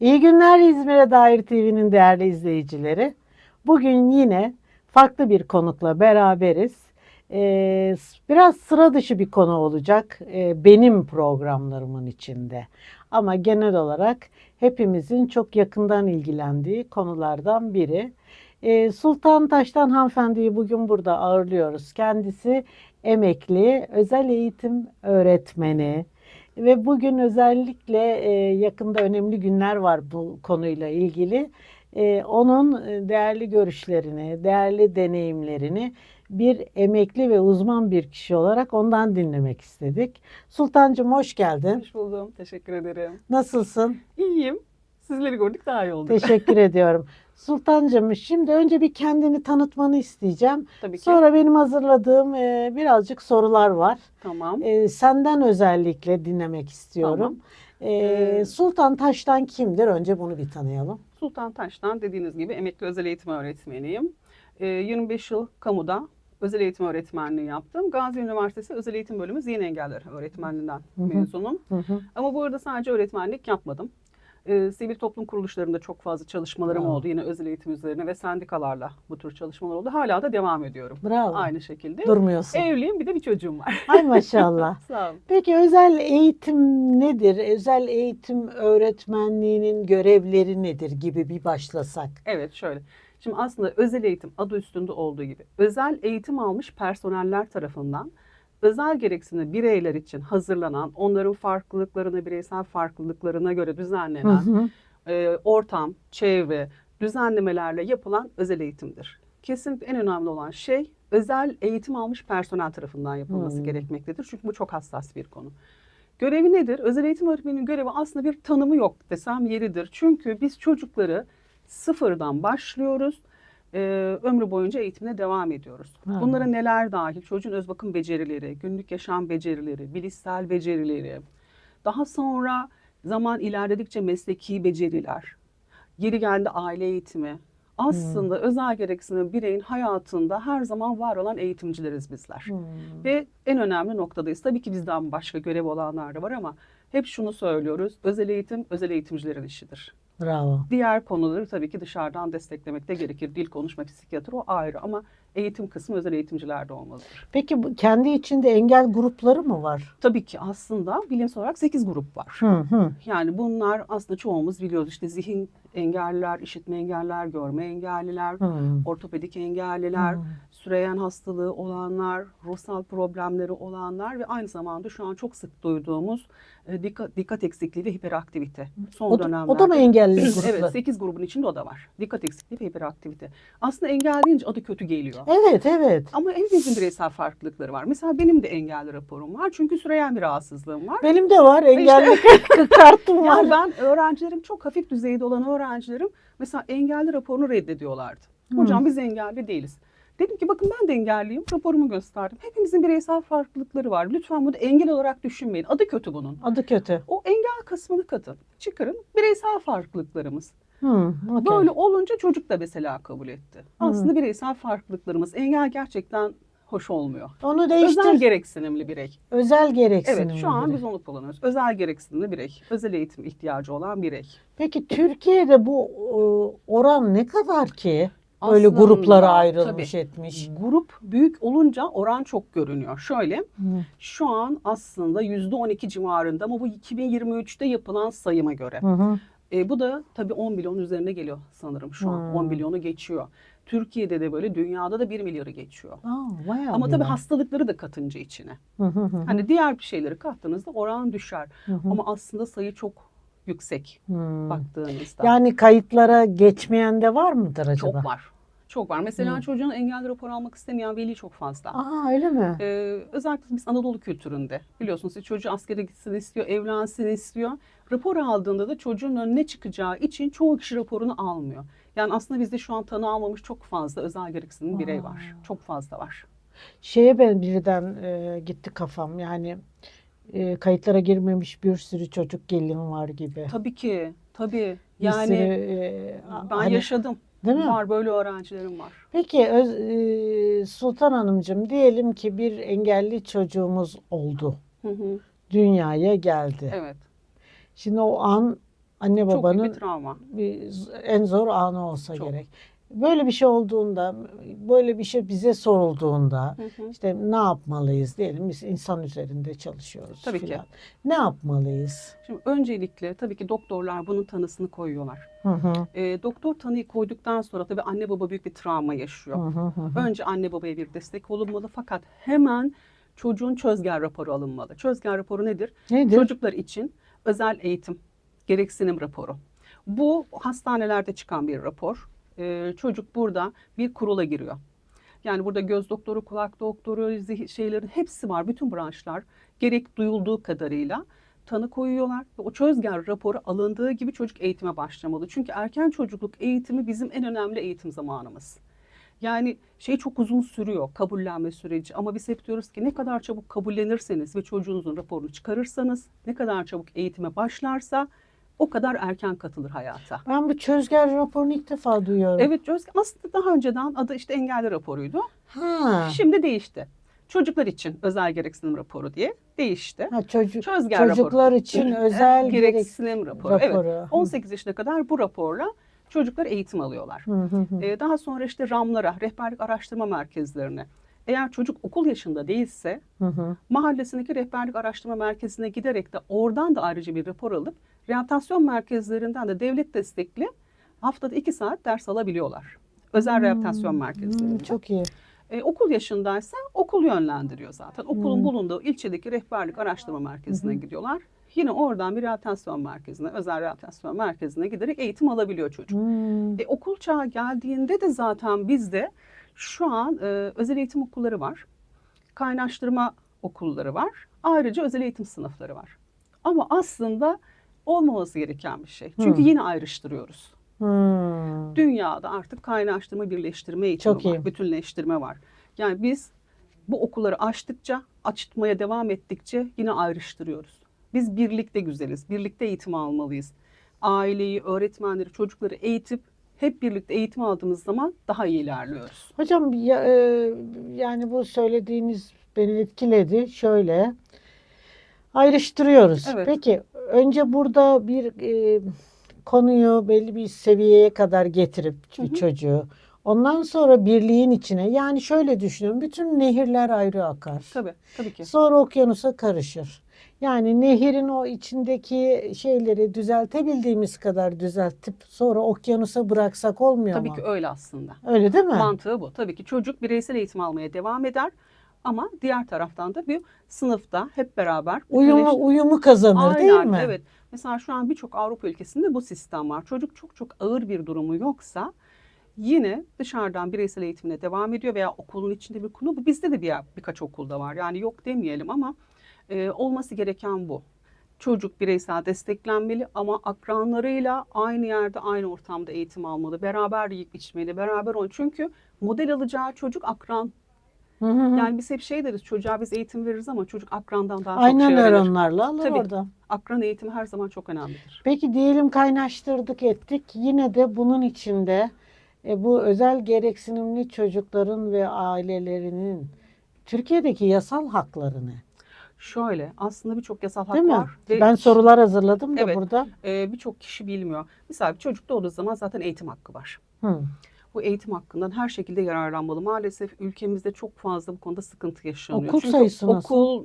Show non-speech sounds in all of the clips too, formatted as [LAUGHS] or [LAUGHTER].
İyi günler İzmir'e dair TV'nin değerli izleyicileri. Bugün yine farklı bir konukla beraberiz. Ee, biraz sıra dışı bir konu olacak ee, benim programlarımın içinde. Ama genel olarak hepimizin çok yakından ilgilendiği konulardan biri. Ee, Sultan Taş'tan hanımefendiyi bugün burada ağırlıyoruz. Kendisi emekli özel eğitim öğretmeni. Ve bugün özellikle e, yakında önemli günler var bu konuyla ilgili. E, onun e, değerli görüşlerini, değerli deneyimlerini bir emekli ve uzman bir kişi olarak ondan dinlemek istedik. Sultancığım hoş geldin. Hoş buldum. Teşekkür ederim. Nasılsın? İyiyim. Sizleri gördük daha iyi oldu. Teşekkür [LAUGHS] ediyorum. Sultancığım şimdi önce bir kendini tanıtmanı isteyeceğim. Tabii ki. Sonra benim hazırladığım e, birazcık sorular var. Tamam. E, senden özellikle dinlemek istiyorum. E, Ee, Sultan Taş'tan kimdir? Önce bunu bir tanıyalım. Sultan Taş'tan dediğiniz gibi emekli özel eğitim öğretmeniyim. Ee, 25 yıl kamuda özel eğitim öğretmenliği yaptım. Gazi Üniversitesi Özel Eğitim Bölümü Zihin Engeller Öğretmenliğinden Hı hı. mezunum. Hı hı. Ama bu arada sadece öğretmenlik yapmadım. Ee, sivil toplum kuruluşlarında çok fazla çalışmalarım Bravo. oldu. Yine özel eğitim üzerine ve sendikalarla bu tür çalışmalar oldu. Hala da devam ediyorum. Bravo. Aynı şekilde. Durmuyorsun. Evliyim bir de bir çocuğum var. Ay maşallah. [LAUGHS] Sağ olun. Peki özel eğitim nedir? Özel eğitim öğretmenliğinin görevleri nedir gibi bir başlasak. Evet şöyle. Şimdi aslında özel eğitim adı üstünde olduğu gibi özel eğitim almış personeller tarafından özel gereksinimli bireyler için hazırlanan, onların farklılıklarına, bireysel farklılıklarına göre Hı düzenlenen hı. e, ortam, çevre, düzenlemelerle yapılan özel eğitimdir. Kesinlikle en önemli olan şey özel eğitim almış personel tarafından yapılması Hmm. gerekmektedir. Çünkü bu çok hassas bir konu. Görevi nedir? Özel eğitim öğretmeninin görevi aslında bir tanımı yok desem yeridir. Çünkü biz çocukları sıfırdan başlıyoruz. E, ömrü boyunca eğitimine devam ediyoruz. Ha. Bunlara neler dahil? Çocuğun öz bakım becerileri, günlük yaşam becerileri, bilişsel becerileri, daha sonra zaman ilerledikçe mesleki beceriler, yeri geldi aile eğitimi. Aslında özel gereksinim bireyin hayatında her zaman var olan eğitimcileriz bizler. Hmm. Ve en önemli noktadayız. Tabii ki bizden başka görev olanlar da var ama hep şunu söylüyoruz. Özel eğitim özel eğitimcilerin işidir. Bravo. Diğer konuları tabii ki dışarıdan desteklemek de gerekir. Dil konuşma, psikiyatri o ayrı ama eğitim kısmı özel eğitimcilerde olmalıdır. Peki bu kendi içinde engel grupları mı var? Tabii ki aslında bilimsel olarak 8 grup var. Hı hı. Yani bunlar aslında çoğumuz biliyoruz. İşte zihin engelliler, işitme engelliler, görme engelliler, Hı. ortopedik engelliler, Hı. süreyen hastalığı olanlar, ruhsal problemleri olanlar ve aynı zamanda şu an çok sık duyduğumuz e, dikkat, dikkat eksikliği ve hiperaktivite. Son O, da- dönemlerde. o da mı engelli gruplar? Evet 8 grubun içinde o da var. Dikkat eksikliği ve hiperaktivite. Aslında engel deyince adı kötü geliyor. Evet, evet. Ama hepimizin bireysel farklılıkları var. Mesela benim de engelli raporum var. Çünkü süreyen bir rahatsızlığım var. Benim de var engelli [LAUGHS] kartım var. Yani ben öğrencilerim çok hafif düzeyde olan öğrencilerim mesela engelli raporunu reddediyorlardı. Hocam biz engelli değiliz. Dedim ki bakın ben de engelliyim. Raporumu gösterdim. Hepimizin bireysel farklılıkları var. Lütfen bunu engel olarak düşünmeyin. Adı kötü bunun. Adı kötü. O engel kısmını katın. Çıkarın. Bireysel farklılıklarımız. Hı, okey. Böyle olunca çocuk da mesela kabul etti. Aslında bireysel farklılıklarımız. Engel gerçekten hoş olmuyor. Onu değiştir. Özel gereksinimli birey. Özel gereksinim. Evet şu an biz onu kullanıyoruz. Özel gereksinimli birey. Özel eğitim ihtiyacı olan birey. Peki Türkiye'de bu e, oran ne kadar ki? Böyle Aslında, gruplara ayrılmış tabii. etmiş. Grup büyük olunca oran çok görünüyor. Şöyle Hı. şu an aslında %12 civarında ama bu 2023'te yapılan sayıma göre. Hı hı. E, bu da tabii 10 milyon üzerine geliyor sanırım şu an. Hmm. 10 milyonu geçiyor. Türkiye'de de böyle dünyada da 1 milyarı geçiyor. Aa, bayağı Ama tabii hastalıkları da katınca içine. Hı hı hı. Hani diğer bir şeyleri kattığınızda oran düşer. Hı hı. Ama aslında sayı çok yüksek Hı. baktığınızda. Yani kayıtlara geçmeyen de var mıdır acaba? çok var. Çok var. Mesela Hı. çocuğun engelli rapor almak istemeyen veli çok fazla. Aa öyle mi? Ee, özellikle biz Anadolu kültüründe biliyorsunuz çocuğu askere gitsin istiyor, evlensin istiyor. Rapor aldığında da çocuğun önüne çıkacağı için çoğu kişi raporunu almıyor. Yani aslında bizde şu an tanı almamış çok fazla özel gereksinim birey var. Çok fazla var. Şeye ben birden e, gitti kafam yani e, kayıtlara girmemiş bir sürü çocuk gelin var gibi. Tabii ki, tabii. Yani sürü, e, ben hani- yaşadım. Değil mi? Var böyle öğrencilerim var. Peki Öz- e, Sultan Hanımcığım diyelim ki bir engelli çocuğumuz oldu. Hı hı. Dünyaya geldi. Evet. Şimdi o an Anne Çok büyük babanın bir travma. bir en zor anı olsa Çok. gerek. Böyle bir şey olduğunda, böyle bir şey bize sorulduğunda Hı hı. işte ne yapmalıyız diyelim biz insan üzerinde çalışıyoruz Tabii ki. filan. Ne yapmalıyız? Şimdi öncelikle tabii ki doktorlar bunun tanısını koyuyorlar. Hı hı. E, doktor tanıyı koyduktan sonra tabii anne baba büyük bir travma yaşıyor. Hı hı hı. Önce anne babaya bir destek olunmalı fakat hemen çocuğun çözgen raporu alınmalı. Çözgen raporu nedir? Nedir? Çocuklar için özel eğitim gereksinim raporu. Bu hastanelerde çıkan bir rapor. Ee, çocuk burada bir kurula giriyor. Yani burada göz doktoru, kulak doktoru, zihin şeylerin hepsi var. Bütün branşlar gerek duyulduğu kadarıyla tanı koyuyorlar. Ve o çözgen raporu alındığı gibi çocuk eğitime başlamalı. Çünkü erken çocukluk eğitimi bizim en önemli eğitim zamanımız. Yani şey çok uzun sürüyor kabullenme süreci ama biz hep diyoruz ki ne kadar çabuk kabullenirseniz ve çocuğunuzun raporunu çıkarırsanız ne kadar çabuk eğitime başlarsa o kadar erken katılır hayata. Ben bu çözgen raporunu ilk defa duyuyorum. Evet Özge aslında daha önceden adı işte engelli raporuydu. Ha. Şimdi değişti. Çocuklar için özel gereksinim raporu diye değişti. ha çocuk Çözgen çocuklar raporu. için özel gerek gereksinim raporu. Evet. raporu. 18 yaşına kadar bu raporla çocuklar eğitim alıyorlar. Hı hı hı. Ee, daha sonra işte RAM'lara, rehberlik araştırma merkezlerine. Eğer çocuk okul yaşında değilse Hı hı. mahallesindeki rehberlik araştırma merkezine giderek de oradan da ayrıca bir rapor alıp rehabilitasyon merkezlerinden de devlet destekli haftada iki saat ders alabiliyorlar. Özel rehabilitasyon Hmm, merkezlerinde. çok iyi. E, okul yaşındaysa okul yönlendiriyor zaten. Okulun Hmm. bulunduğu ilçedeki rehberlik araştırma merkezine gidiyorlar. Yine oradan bir rehabilitasyon merkezine, özel rehabilitasyon merkezine giderek eğitim alabiliyor çocuk. Hmm. E, okul çağı geldiğinde de zaten bizde şu an e, özel eğitim okulları var. Kaynaştırma okulları var. Ayrıca özel eğitim sınıfları var. Ama aslında olmaması gereken bir şey. Çünkü Hmm. yine ayrıştırıyoruz. Hmm. Dünyada artık kaynaştırma, birleştirme eğitimi Çok var. iyi. Bütünleştirme var. Yani biz bu okulları açtıkça, açtırmaya devam ettikçe yine ayrıştırıyoruz. Biz birlikte güzeliz. Birlikte eğitim almalıyız. Aileyi, öğretmenleri, çocukları eğitip hep birlikte eğitim aldığımız zaman daha iyi ilerliyoruz. Hocam ya, e, yani bu söylediğiniz beni etkiledi. Şöyle ayrıştırıyoruz. Evet. Peki önce burada bir e, konuyu belli bir seviyeye kadar getirip bir hı. çocuğu ondan sonra birliğin içine yani şöyle düşünün bütün nehirler ayrı akar. Tabii, tabii ki. Sonra okyanusa karışır. Yani nehirin o içindeki şeyleri düzeltebildiğimiz kadar düzeltip sonra okyanusa bıraksak olmuyor Tabii mu? ki öyle aslında. Öyle değil mi? Mantığı bu. Tabii ki çocuk bireysel eğitim almaya devam eder. Ama diğer taraftan da bir sınıfta hep beraber Uyumu, uyumu kazanır değil Aynen, mi? Evet. Mesela şu an birçok Avrupa ülkesinde bu sistem var. Çocuk çok çok ağır bir durumu yoksa yine dışarıdan bireysel eğitimine devam ediyor veya okulun içinde bir konu. Bu bizde de bir birkaç okulda var. Yani yok demeyelim ama e, olması gereken bu. Çocuk bireysel desteklenmeli ama akranlarıyla aynı yerde, aynı ortamda eğitim almalı. Beraber yiyip içmeli, beraber ol. Çünkü model alacağı çocuk akran. Hı hı. Yani biz hep şey deriz, çocuğa biz eğitim veririz ama çocuk akrandan daha çok Aynen şey öğrenir. nöronlarla alır Tabii. orada. Akran eğitimi her zaman çok önemlidir. Peki diyelim kaynaştırdık ettik. Yine de bunun içinde e, bu özel gereksinimli çocukların ve ailelerinin Türkiye'deki yasal hakları ne? Şöyle aslında birçok yasal hak Değil mi? var ve Ben sorular hazırladım da Evet. burada. e, birçok kişi bilmiyor. Mesela bir çocuk doğduğu zaman zaten eğitim hakkı var. Hı. Bu eğitim hakkından her şekilde yararlanmalı. Maalesef ülkemizde çok fazla bu konuda sıkıntı yaşanıyor. Okul Çünkü sayısı nasıl? okul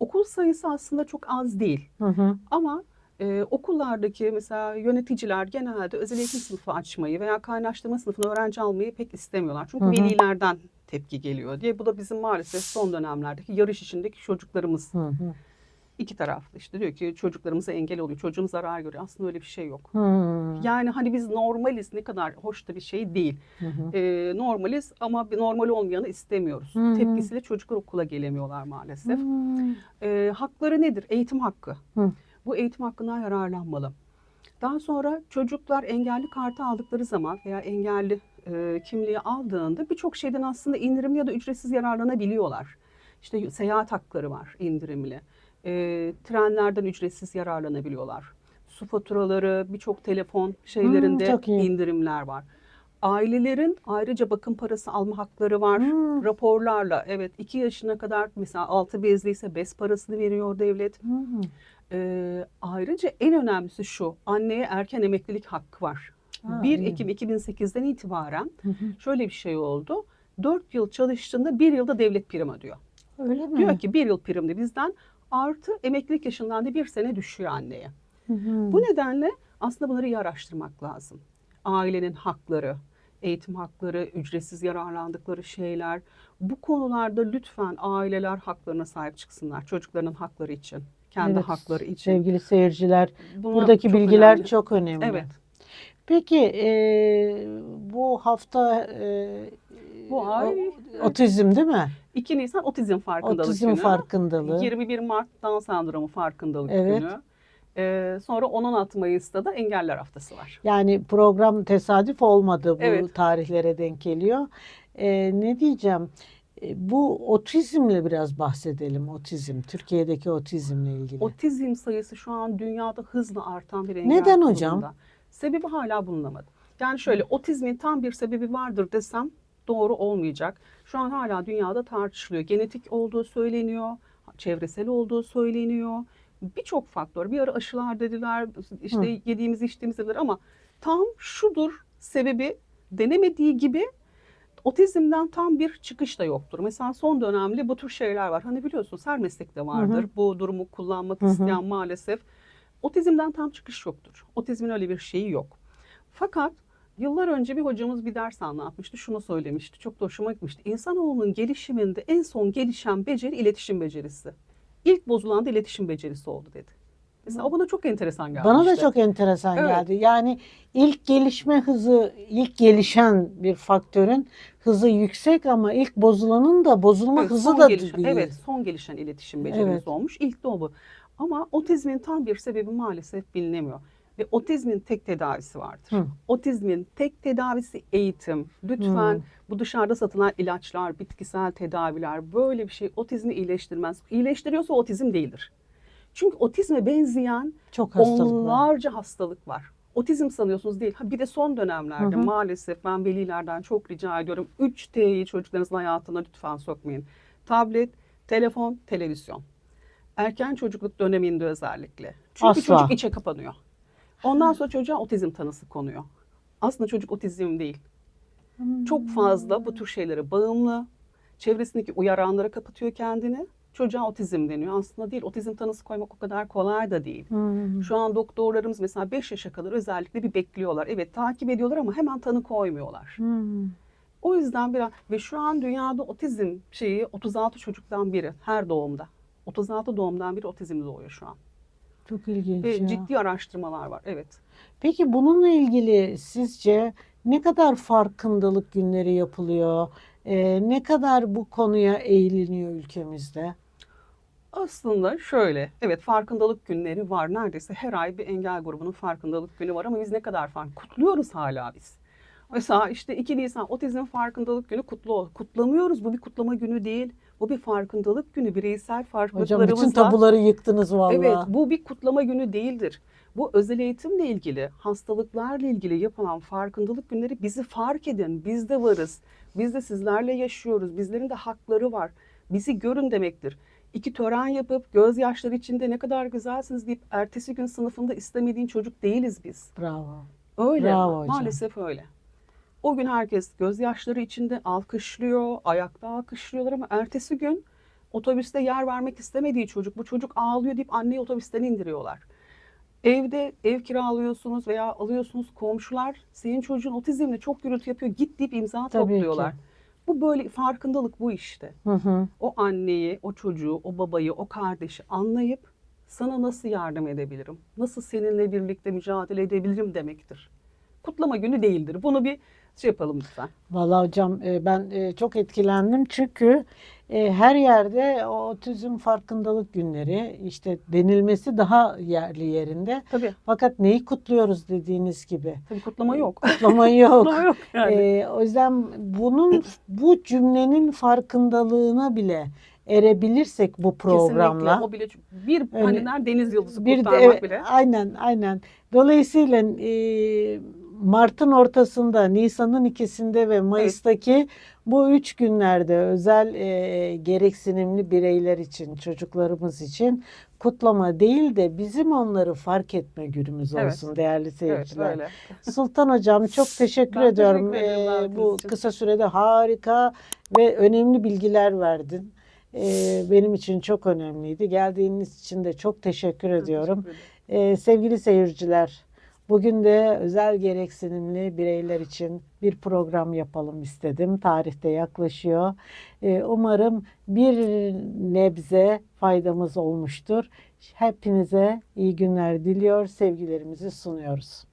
okul sayısı aslında çok az değil. Hı hı. Ama e, okullardaki mesela yöneticiler genelde özel eğitim sınıfı açmayı veya kaynaştırma sınıfına öğrenci almayı pek istemiyorlar. Çünkü Hı hı. velilerden tepki geliyor diye. Bu da bizim maalesef son dönemlerdeki yarış içindeki çocuklarımız Hı hı. İki taraflı işte diyor ki çocuklarımıza engel oluyor. Çocuğun zarar görüyor. Aslında öyle bir şey yok. Hı. Yani hani biz normaliz ne kadar hoş da bir şey değil. Hı hı. Ee, normaliz ama bir normal olmayanı istemiyoruz. Hı hı. Tepkisiyle çocuklar okula gelemiyorlar maalesef. Hı. Ee, hakları nedir? Eğitim hakkı. Hı. Bu eğitim hakkından yararlanmalı. Daha sonra çocuklar engelli kartı aldıkları zaman veya engelli e, kimliği aldığında birçok şeyden aslında indirimli ya da ücretsiz yararlanabiliyorlar. İşte seyahat hakları var indirimli. E, trenlerden ücretsiz yararlanabiliyorlar. Su faturaları, birçok telefon şeylerinde iyi. indirimler var. Ailelerin ayrıca bakım parası alma hakları var. Hmm. Raporlarla evet 2 yaşına kadar mesela 6 bezliyse bez parasını veriyor devlet. Hmm. Ee, ayrıca en önemlisi şu anneye erken emeklilik hakkı var. Ha, 1 iyi. Ekim 2008'den itibaren şöyle bir şey oldu. 4 yıl çalıştığında 1 yılda devlet prim ödüyor. Öyle mi? Diyor ki 1 yıl primdi bizden artı emeklilik yaşından da bir sene düşüyor anneye. Hı hı. Bu nedenle aslında bunları iyi araştırmak lazım. Ailenin hakları, eğitim hakları, ücretsiz yararlandıkları şeyler. Bu konularda lütfen aileler haklarına sahip çıksınlar. Çocuklarının hakları için, kendi Evet, hakları için. Sevgili seyirciler, Buna buradaki çok bilgiler önemli. çok önemli. Evet. Peki e, bu hafta e, Bu ay- otizm değil mi? 2 Nisan Otizm Farkındalık Otizm Günü. farkındalığı. 21 Mart Down Sendromu Farkındalık Evet. Günü. Ee, sonra 10-16 Mayıs'ta da Engeller Haftası var. Yani program tesadüf olmadı bu Evet. tarihlere denk geliyor. E, ne diyeceğim? E, bu otizmle biraz bahsedelim. Otizm, Türkiye'deki otizmle ilgili. Otizm sayısı şu an dünyada hızla artan bir engel Neden hocam? durumda. Sebebi hala bulunamadı. Yani şöyle otizmin tam bir sebebi vardır desem doğru olmayacak. Şu an hala dünyada tartışılıyor. Genetik olduğu söyleniyor, çevresel olduğu söyleniyor. Birçok faktör. Bir ara aşılar dediler, işte Hı. yediğimiz içtiğimiz dediler ama tam şudur sebebi denemediği gibi otizmden tam bir çıkış da yoktur. Mesela son dönemde bu tür şeyler var. Hani biliyorsunuz her meslekte vardır. Bu durumu kullanmak Hı hı. isteyen maalesef. Otizmden tam çıkış yoktur. Otizmin öyle bir şeyi yok. Fakat yıllar önce bir hocamız bir ders anlatmıştı. Şunu söylemişti. Çok da hoşuma gitmişti. İnsanoğlunun gelişiminde en son gelişen beceri iletişim becerisi. İlk bozulan da iletişim becerisi oldu dedi. Mesela o bana çok enteresan gelmişti. Bana da çok enteresan Evet. geldi. Yani ilk gelişme hızı, ilk gelişen bir faktörün hızı yüksek ama ilk bozulanın da bozulma Evet, hızı da gelişen, büyük. Evet, son gelişen iletişim becerimiz Evet. olmuş. İlk de o bu. Ama otizmin tam bir sebebi maalesef bilinemiyor. Ve otizmin tek tedavisi vardır. Hı. Otizmin tek tedavisi eğitim. Lütfen Hı. bu dışarıda satılan ilaçlar, bitkisel tedaviler böyle bir şey otizmi iyileştirmez. İyileştiriyorsa otizm değildir. Çünkü otizme benzeyen Çok hastalık var. onlarca hastalık var. Otizm sanıyorsunuz değil. Ha bir de son dönemlerde Hı hı. maalesef ben velilerden çok rica ediyorum. 3T'yi çocuklarınızın hayatına lütfen sokmayın. Tablet, telefon, televizyon. Erken çocukluk döneminde özellikle. Çünkü Asla. çocuk içe kapanıyor. Ondan sonra çocuğa otizm tanısı konuyor. Aslında çocuk otizm değil. Hmm. Çok fazla bu tür şeylere bağımlı. Çevresindeki uyaranlara kapatıyor kendini. Çocuğa otizm deniyor. Aslında değil. Otizm tanısı koymak o kadar kolay da değil. Hmm. Şu an doktorlarımız mesela 5 yaşa kadar özellikle bir bekliyorlar. Evet takip ediyorlar ama hemen tanı koymuyorlar. Hmm. O yüzden biraz ve şu an dünyada otizm şeyi 36 çocuktan biri her doğumda. 36 doğumdan biri otizmli doğuyor şu an. Çok ilginç Ve ya. ciddi araştırmalar var. Evet. Peki bununla ilgili sizce ne kadar farkındalık günleri yapılıyor? Ee, ne kadar bu konuya eğiliniyor ülkemizde? Aslında şöyle, evet farkındalık günleri var. Neredeyse her ay bir engel grubunun farkındalık günü var ama biz ne kadar fark kutluyoruz hala biz. Mesela işte 2 Nisan Otizm Farkındalık Günü kutlu kutlamıyoruz. Bu bir kutlama günü değil. Bu bir farkındalık günü. Bireysel Hocam farklılıklarımızla. bütün tabuları yıktınız vallahi. Evet, bu bir kutlama günü değildir. Bu özel eğitimle ilgili, hastalıklarla ilgili yapılan farkındalık günleri bizi fark edin. Biz de varız. Biz de sizlerle yaşıyoruz. Bizlerin de hakları var. Bizi görün demektir. İki tören yapıp gözyaşları içinde ne kadar güzelsiniz deyip ertesi gün sınıfında istemediğin çocuk değiliz biz. Bravo. Öyle. Bravo hocam. Maalesef öyle. O gün herkes gözyaşları içinde alkışlıyor, ayakta alkışlıyorlar ama ertesi gün otobüste yer vermek istemediği çocuk, bu çocuk ağlıyor deyip anneyi otobüsten indiriyorlar. Evde ev kiralıyorsunuz veya alıyorsunuz komşular senin çocuğun otizmle çok gürültü yapıyor git deyip imza Tabii ki. topluyorlar. Bu böyle farkındalık bu işte. Hı hı. O anneyi, o çocuğu, o babayı, o kardeşi anlayıp sana nasıl yardım edebilirim? Nasıl seninle birlikte mücadele edebilirim demektir. Kutlama günü değildir. Bunu bir şey yapalım lütfen. Vallahi hocam e, ben e, çok etkilendim çünkü e, her yerde o otizm farkındalık günleri işte denilmesi daha yerli yerinde. Tabii, Fakat neyi kutluyoruz dediğiniz gibi. tabii kutlama yok. Kutlama yok. [LAUGHS] kutlama yok yani. Ee, o yüzden bunun bu cümlenin farkındalığına bile erebilirsek bu programla Kesinlikle. O bile bir hani deniz yıldızı bir kurtarmak evet, bile. aynen aynen. Dolayısıyla e, Mart'ın ortasında, Nisan'ın ikisinde ve Mayıs'taki bu üç günlerde özel e, gereksinimli bireyler için, çocuklarımız için kutlama değil de bizim onları fark etme günümüz Evet. olsun değerli Evet seyirciler. öyle. Sultan Hocam çok [LAUGHS] teşekkür Ben ediyorum. teşekkür Ee, bu için. kısa sürede harika ve önemli bilgiler verdin. Ee, benim için çok önemliydi. Geldiğiniz için de çok teşekkür ediyorum. Teşekkür. Ee, sevgili seyirciler, bugün de özel gereksinimli bireyler için bir program yapalım istedim. Tarihte yaklaşıyor. Ee, umarım bir nebze faydamız olmuştur. Hepinize iyi günler diliyor, sevgilerimizi sunuyoruz.